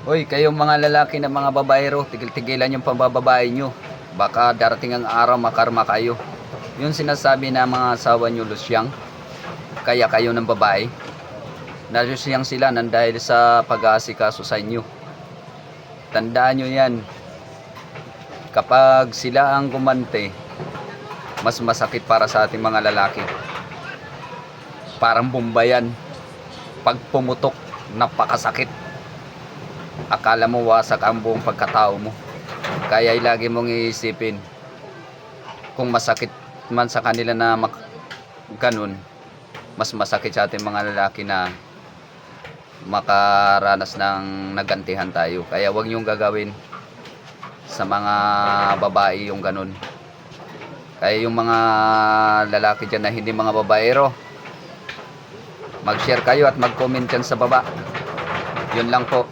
Hoy, kayong mga lalaki na mga babaero, tigil-tigilan yung pambababae nyo. Baka darating ang araw makarma kayo. Yun sinasabi ng mga asawa nyo, Lusyang. Kaya kayo ng babae. Nalusyang sila nang dahil sa pag-aasikaso sa inyo. Tandaan nyo yan. Kapag sila ang gumante, mas masakit para sa ating mga lalaki. Parang bombayan. Pag pumutok, napakasakit. Akala mo wasak ang buong pagkatao mo. Kaya ay lagi mong iisipin kung masakit man sa kanila na mak- ganun, mas masakit sa ating mga lalaki na makaranas ng nagantihan tayo. Kaya wag niyong gagawin sa mga babae yung ganun. Kaya yung mga lalaki dyan na hindi mga babaero, mag-share kayo at mag-comment dyan sa baba. Yun lang po.